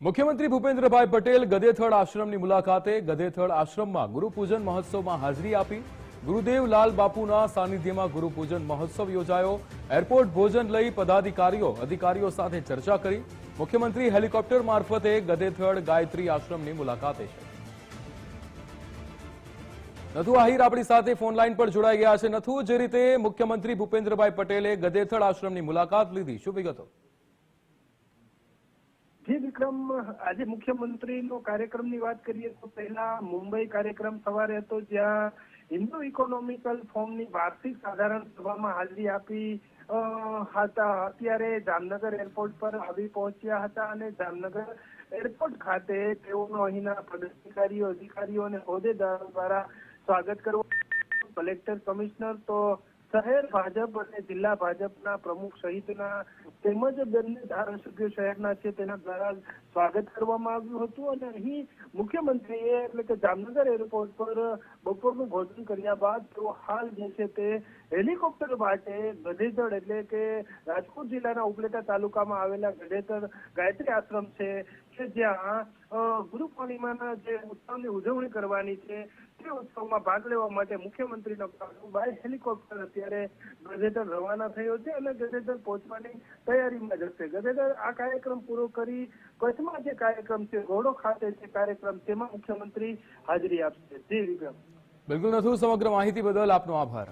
મુખ્યમંત્રી ભૂપેન્દ્રભાઈ પટેલ ગધેથડ આશ્રમની મુલાકાતે ગધેથડ આશ્રમમાં ગુરુપૂજન મહોત્સવમાં હાજરી આપી ગુરુદેવ લાલ બાપુના સાનિધ્યમાં ગુરુપૂજન મહોત્સવ યોજાયો. એરપોર્ટ ભોજન લઈ પદાધિકારીઓ, અધિકારીઓ સાથે ચર્ચા કરી. મુખ્યમંત્રી હેલિકોપ્ટર મારફતે ગધેથડ ગાયત્રી આશ્રમની મુલાકાતે છે. નથુ આહિર આપણી સાથે ફોન લાઈન પર જોડાઈ ગયા છે. નથુ, જે રીતે મુખ્યમંત્રી ભૂપેન્દ્રભાઈ પટેલે ગધેથડ આશ્રમની મુલાકાત લીધી. શું વિગતો? જી વિક્રમ આજે મુખ્યમંત્રીનો કાર્યક્રમની વાત કરીએ તો પહેલા મુંબઈ કાર્યક્રમ સવારે હતો, જ્યાં હિન્દુ ઇકોનોમિકલ ફોર્મની વાર્ષિક સાધારણ સભામાં હાજરી આપી હતા. અત્યારે જામનગર એરપોર્ટ પર આવી પહોંચ્યા હતા અને જામનગર એરપોર્ટ ખાતે તેઓનો અહીંના પદાધિકારીઓ, અધિકારીઓ અને હોદ્દેદારો દ્વારા સ્વાગત કરવા કલેક્ટર કમિશનર તો શહેર ભાજપ અને જિલ્લા ભાજપના પ્રમુખ સહિતના તેમજ બંને ધારાસભ્યો શહેરના છે તેના દ્વારા સ્વાગત કરવામાં આવ્યું હતું અને અહીં મુખ્યમંત્રીએ એટલે કે જામનગર એરપોર્ટ પર બપોરનું ભોજન કર્યા બાદ તેઓ હાલ જે છે તે હેલિકોપ્ટર માટે ગધેધડ એટલે કે રાજકોટ જિલ્લાના ઉપલેટા તાલુકામાં આવેલા ગધેધડ ગાયત્રી આશ્રમ છે કે જ્યાં ગુરુ પૂર્ણિમાના જે ઉત્સવની ઉજવણી કરવાની છે ઉત્સવમાં ભાગ લેવા માટે મુખ્યમંત્રીનો બાય હેલિકોપ્ટર. અત્યારે ગજેટર રવાના થયો છે અને ગજેટર પહોંચવાની તૈયારીમાં જશે. ગજેટર આ કાર્યક્રમ પૂરો કરી કચ્છમાં જે કાર્યક્રમ છે, ઘોડો ખાતે જે કાર્યક્રમ તેમાં મુખ્યમંત્રી હાજરી આપશે. જી વિક્રમ. બિલકુલ નથુ, સમગ્ર માહિતી બદલ આપનો આભાર.